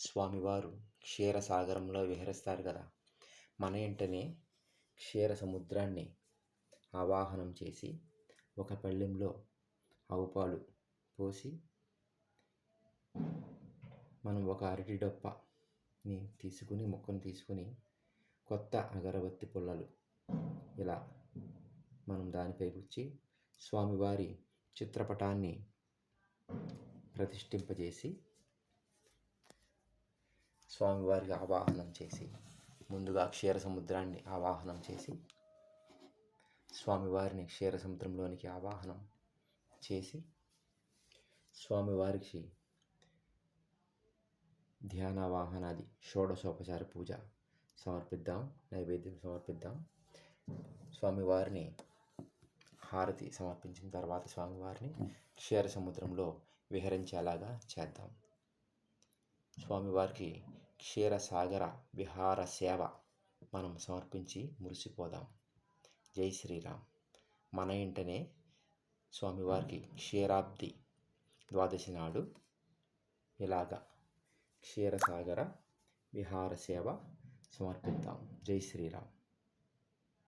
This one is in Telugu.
స్వామివారు క్షీరసాగరంలో విహరిస్తారు కదా. మన ఇంటనే క్షీర సముద్రాన్ని ఆవాహనం చేసి ఒక పళ్ళెంలో ఆవుపాలు పోసి మనం ఒక అరటి డొప్పని తీసుకుని ముక్కను తీసుకుని కొత్త అగరబత్తి పుల్లలు ఇలా మనం దానిపై గుచ్చి స్వామివారి చిత్రపటాన్ని ప్రతిష్ఠింపజేసి స్వామివారికి ఆవాహనం చేసి ముందుగా క్షీర సముద్రాన్ని ఆవాహనం చేసి స్వామివారిని క్షీర సముద్రంలోనికి ఆవాహనం చేసి స్వామివారికి ధ్యానావాహనాది షోడశోపచార పూజ సమర్పిద్దాం నైవేద్యం సమర్పిద్దాం. స్వామివారిని హారతి సమర్పించిన తర్వాత స్వామివారిని క్షీర సముద్రంలో విహరించేలాగా చేద్దాం. స్వామివారికి క్షీరసాగర విహార సేవ మనం సమర్పించి మురిసిపోదాం. జై శ్రీరామ్. మన ఇంటనే స్వామివారికి క్షీరాబ్ది ద్వాదశి నాడు ఇలాగ క్షీరసాగర విహార సేవ సమర్పిద్దాం. జై శ్రీరామ్.